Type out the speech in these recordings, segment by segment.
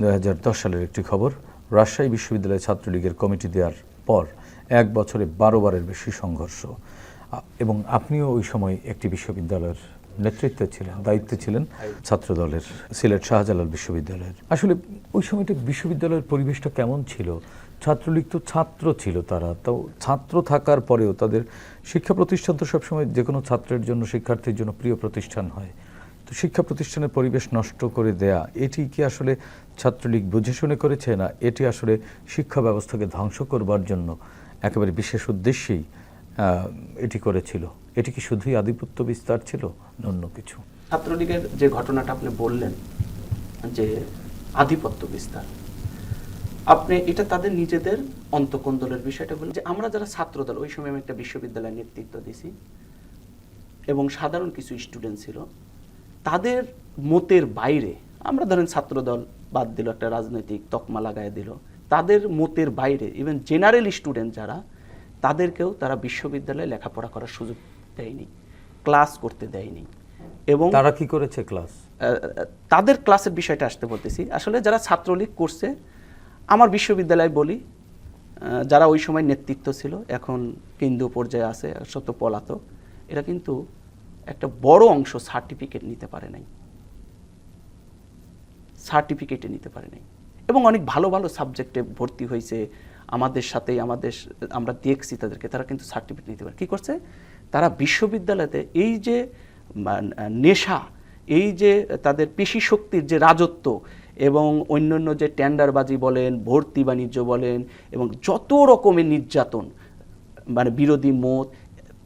দুই হাজার দশ সালের একটি খবর, রাজশাহী বিশ্ববিদ্যালয় ছাত্রলীগের কমিটি দেওয়ার পর এক বছরে বারো বারের বেশি সংঘর্ষ। এবং আপনিও ওই সময় একটি বিশ্ববিদ্যালয়ের নেতৃত্বে ছিলেন, দায়িত্বে ছিলেন ছাত্র দলের সিলেট শাহজালাল বিশ্ববিদ্যালয়ের। আসলে ওই সময়টা বিশ্ববিদ্যালয়ের পরিবেশটা কেমন ছিল? ছাত্রলীগ তো ছাত্র ছিল তারা, তো ছাত্র থাকার পরেও তাদের শিক্ষা প্রতিষ্ঠান তো সবসময় যে কোনো ছাত্রের জন্য, শিক্ষার্থীর জন্য প্রিয় প্রতিষ্ঠান হয়। তো শিক্ষা প্রতিষ্ঠানের পরিবেশ নষ্ট করে দেয়া, এটি কি আসলে ছাত্রলীগ বুঝে শুনে করেছে না এটি আসলে শিক্ষা ব্যবস্থাকে ধ্বংস করবার জন্য একেবারে বিশেষ উদ্দেশ্যেই এটি করেছিল? এটি কি শুধুই আধিপত্য বিস্তার ছিল অন্য কিছু? ছাত্রলীগের যে ঘটনাটা আপনি বললেন, যে আধিপত্য বিস্তার, আপনি এটা তাদের নিজেদের অন্তকন্দলের বিষয়টা বললেন যে আমরা যারা ছাত্রদল, ওই সময় আমি একটা বিশ্ববিদ্যালয়ের নেতৃত্ব দিছি এবং সাধারণ কিছু স্টুডেন্ট ছিল তাদের মতের বাইরে আমরা ধরেন ছাত্রদল বাদ দিল একটা রাজনৈতিক তকমা লাগায় দিল তাদের মতের বাইরে ইভেন জেনারেল স্টুডেন্ট যারা তাদেরকেও তারা বিশ্ববিদ্যালয়ে লেখাপড়া করার সুযোগ দেয়নি ক্লাস করতে দেয়নি এবং তারা কি করেছে ক্লাস তাদের ক্লাসের বিষয়টা আসতে বলতেছি। আসলে যারা ছাত্রলীগ করছে আমার বিশ্ববিদ্যালয় বলি যারা ওই সময় নেতৃত্ব ছিল এখন কেন্দ্রীয় পর্যায়ে আছে শত পলাতক এরা কিন্তু একটা বড় অংশ সার্টিফিকেট নিতে পারে নাই। সার্টিফিকেটে নিতে পারে নাই। এবং অনেক ভালো ভালো সাবজেক্টে ভর্তি হয়েছে। আমাদের সাথেই আমাদের আমরা দেখছি তাদেরকে, তারা কিন্তু সার্টিফিকেট নিতে পারে। কী করছে? তারা বিশ্ববিদ্যালয়তে এই যে নেশা, এই যে তাদের পেশি শক্তির যে রাজত্ব এবং অন্যান্য যে টেন্ডারবাজি বলেন, ভর্তি বাণিজ্য বলেন এবং যত রকমের নির্যাতন মানে বিরোধী মত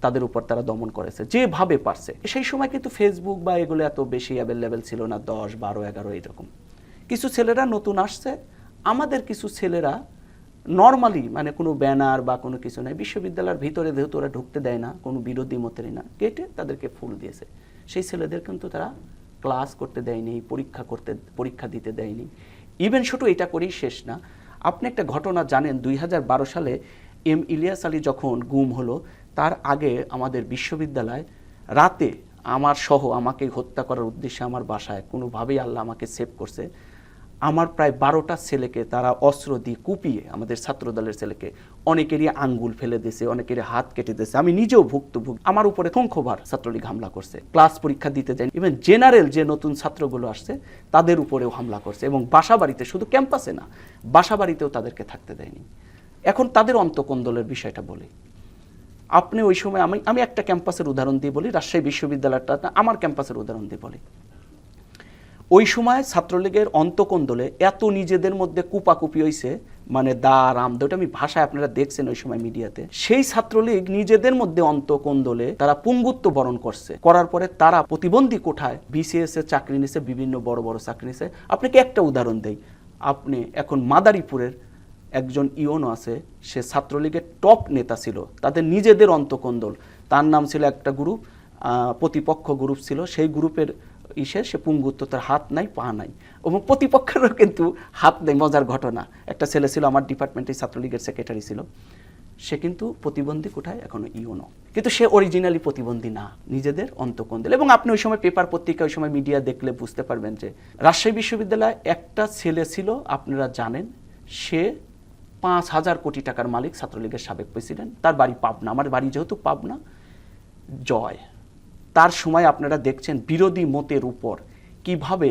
তাদের উপর তারা দমন করেছে, যেভাবে পারছে। সেই সময় কিন্তু ফেসবুক বা এগুলো এত বেশি অ্যাভেলেবেল ছিল না, দশ, বারো, এগারো এরকম কিছু ছেলেরা নতুন আসছে। আমাদের কিছু ছেলেরা নর্মালি মানে কোনো ব্যানার বা কোনো কিছু নাই, বিশ্ববিদ্যালয়ের ভিতরে যেহেতু ওরা ঢুকতে দেয় না, কোনো বিরোধী মতেরই না, কেটে তাদেরকে ফুল দিয়েছে। সেই ছেলেদের কিন্তু তারা ক্লাস করতে দেয়নি, পরীক্ষা করতে, পরীক্ষা দিতে দেয়নি। ইভেন শুধু এটা করেই শেষ না। আপনি একটা ঘটনা জানেন, দুই হাজার বারো সালে এম ইলিয়াস আলী যখন গুম হলো, তার আগে আমাদের বিশ্ববিদ্যালয় রাতে আমার সহ আমাকে হত্যা করার উদ্দেশ্যে আমার বাসায় কোনোভাবেই আল্লাহ আমাকে সেভ করছে। আমার প্রায় বারোটা ছেলেকে তারা অস্ত্র দিয়ে কুপিয়ে আমাদের ছাত্রদলের ছেলেকে অনেকেরই আঙ্গুল ফেলে দিয়েছে, অনেকেরই হাত কেটে দিয়েছে। আমি নিজেও ভুক্তভোগ। আমার উপরে সংখ্যবার ছাত্রলীগ হামলা করছে। ক্লাস পরীক্ষা দিতে যায়নি ইভেন জেনারেল যে নতুন ছাত্রগুলো আসছে, তাদের উপরেও হামলা করছে এবং বাসা বাড়িতে শুধু ক্যাম্পাসে না বাসা বাড়িতেও তাদেরকে থাকতে দেয়নি। এখন তাদের অন্তকন্দলের বিষয়টা বলি। আপনি ওই সময় আমি আমি একটা ক্যাম্পাসের উদাহরণ দিয়ে বলি, রাজশাহী বিশ্ববিদ্যালয়টা আমার ক্যাম্পাসের উদাহরণ দিয়ে বলি। ওই সময় ছাত্রলীগের অন্তকন্দলে এত নিজেদের মধ্যে কুপাকুপি হয়েছে মানে দা রাম ওটা আমি ভাষায় আপনারা দেখছেন ওই সময় মিডিয়াতে। সেই ছাত্রলীগ নিজেদের মধ্যে অন্তকন্দলে তারা পুঙ্গুত্ব বরণ করছে। করার পরে তারা প্রতিবন্ধী কোঠায় বিসিএস এর চাকরি নিছে, বিভিন্ন বড় বড় চাকরি নিছে। আপনাকে একটা উদাহরণ দেই। আপনি এখন মাদারীপুরের একজন ইওনো আছে, সে ছাত্রলীগের টপ নেতা ছিল, তাদের নিজেদের অন্তকন্দল। তার নাম ছিল একটা গ্রুপ প্রতিপক্ষ গ্রুপ ছিল। সেই গ্রুপের ইসে সে পুঙ্গুত্ব, তার হাত নাই, পা নাই। এবং প্রতিপক্ষেরও কিন্তু হাত নেই, মজার ঘটনা। একটা ছেলে ছিল, আমার ডিপার্টমেন্টে ছাত্রলীগের সেক্রেটারি ছিল। সে কিন্তু প্রতিবন্ধী কোঠায় এখনও ইওনো। কিন্তু সে অরিজিনালি প্রতিবন্ধী না, নিজেদের অন্তকন্দল। এবং আপনি ওই সময় পেপার পত্রিকা, ওই সময় মিডিয়া দেখলে বুঝতে পারবেন যে, রাজশাহী বিশ্ববিদ্যালয়ে একটা ছেলে ছিল, আপনারা জানেন, সে পাঁচ হাজার কোটি টাকার মালিক ছাত্রলীগের সাবেক প্রেসিডেন্ট। তার বাড়ি পাবনা আমার বাড়ি যেহেতু পাবনা, জয়। তার সময় আপনারা দেখছেন বিরোধী মতের উপর কীভাবে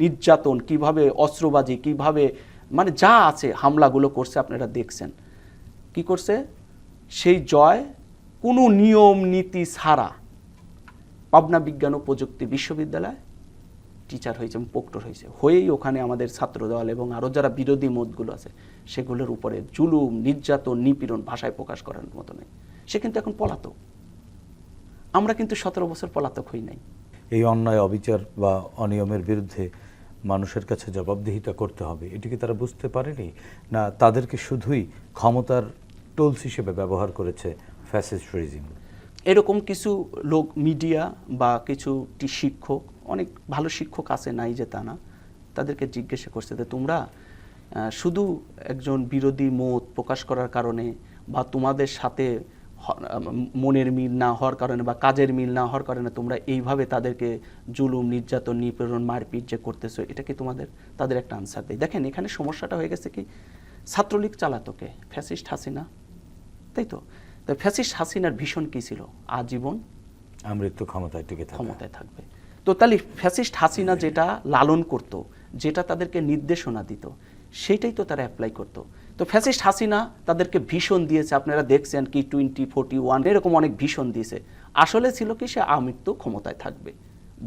নির্যাতন, কীভাবে অস্ত্রবাজি, কীভাবে মানে যা আছে হামলাগুলো করছে আপনারা দেখছেন। কি করছে? সেই জয় কোনো নিয়ম নীতি ছাড়া পাবনা বিজ্ঞান ও প্রযুক্তি বিশ্ববিদ্যালয় টিচার হয়েছে এবং প্রক্টর হয়েছে। হয়েই ওখানে আমাদের ছাত্রদল এবং আরও যারা বিরোধী মতগুলো আছে সেগুলোর উপরে জুলুম নির্যাতন নিপীড়ন ভাষায় প্রকাশ করার মতো নেই। সে কিন্তু এখন পলাতক। আমরা কিন্তু সতেরো বছর পলাতক হই নাই। এই অন্যায় অবিচার বা অনিয়মের বিরুদ্ধে মানুষের কাছে জবাবদিহিতা করতে হবে। এটি কি তারা বুঝতে পারেনি? না তাদেরকে শুধুই ক্ষমতার টোলস হিসেবে ব্যবহার করেছে ফ্যাসিস্ট রেজিম? এরকম কিছু লোক মিডিয়া বা কিছু শিক্ষক অনেক ভালো শিক্ষক আছে নাই যে তা না তাদেরকে জিজ্ঞাসা করছে যে তোমরা শুধু একজন বিরোধী মত প্রকাশ করার কারণে বা তোমাদের সাথে মনের মিল না হওয়ার কারণে বা কাজের মিল না হওয়ার কারণে তোমরা এইভাবে তাদেরকে জুলুম নির্যাতন নিপীড়ন মারপিট যে করতেছো এটা কি তোমাদের তাদের একটা আনসার দেয়? দেখেন এখানে সমস্যাটা হয়ে গেছে কি ছাত্রলীগ চালাতোকে ফ্যাসিস্ট হাসিনা তাই তো? তো ফ্যাসিস্ট হাসিনার ভীষণ কি ছিল? আজীবন আমৃত্যু ক্ষমতায় টিকে ক্ষমতায় থাকবে। তো তাহলে ফ্যাসিস্ট হাসিনা যেটা লালন করত, যেটা তাদেরকে নির্দেশনা দিত, সেটাই তো তারা অ্যাপ্লাই করতো। তো ফ্যাসিস্ট হাসিনা তাদেরকে ভীষণ দিয়েছে, আপনারা দেখছেন কি টোয়েন্টি, ফোর্টি, ওয়ান, এরকম অনেক ভীষণ দিয়েছে। আসলে ছিল কি, সে আমৃত্যু ক্ষমতায় থাকবে।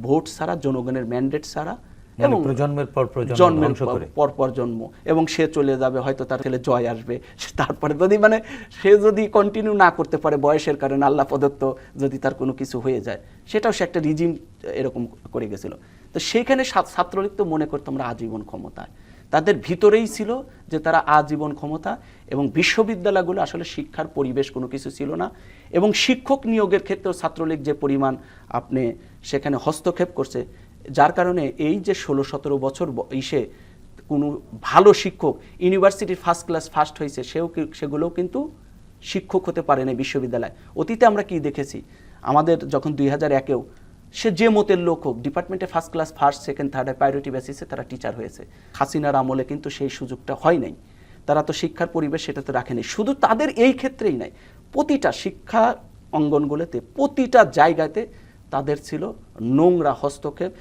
ভোট ছাড়া, জনগণের ম্যান্ডেট ছাড়া মানে প্রজন্মের পর প্রজন্ম জন্মের ধ্বংস করে। পর পর জন্ম। এবং সে চলে যাবে হয়তো তার ছেলে জয় আসবে। তারপরে যদি মানে সে যদি কন্টিনিউ না করতে পারে বয়সের কারণে আল্লাহ প্রদত্ত যদি তার কোনো কিছু হয়ে যায় সেটাও সে একটা রিজিম এরকম করে গেছিল। তো সেইখানে ছাত্রলীগ তো মনে করতো আমরা আজীবন ক্ষমতায়। তাদের ভিতরেই ছিল যে তারা আজীবন ক্ষমতা এবং বিশ্ববিদ্যালয়গুলো আসলে শিক্ষার পরিবেশ কোনো কিছু ছিল না। এবং শিক্ষক নিয়োগের ক্ষেত্রেও ছাত্রলীগ যে পরিমাণ আপনি সেখানে হস্তক্ষেপ করছে যার কারণে এই যে ষোলো সতেরো বছর ইসে কোনো ভালো শিক্ষক ইউনিভার্সিটির ফার্স্ট ক্লাস ফার্স্ট হয়েছে, সেও সেগুলোও কিন্তু শিক্ষক হতে পারে না বিশ্ববিদ্যালয়। অতীতে আমরা কি দেখেছি? আমাদের যখন দুই হাজার একেও সে যে মতের লোক হোক ডিপার্টমেন্টে first class first second third priority বেসিসে তারা টিচার হয়েছে। হাসিনার আমলে কিন্তু সেই সুযোগটা হয় নাই। তারা তো শিক্ষার পরিবেশ সেটাতে রাখেনি। শুধু তাদের এই ক্ষেত্রেই নাই, প্রতিটা শিক্ষা অঙ্গনগুলোতে, প্রতিটা জায়গাতে তাদের ছিল নোংরা হস্তক্ষেপ।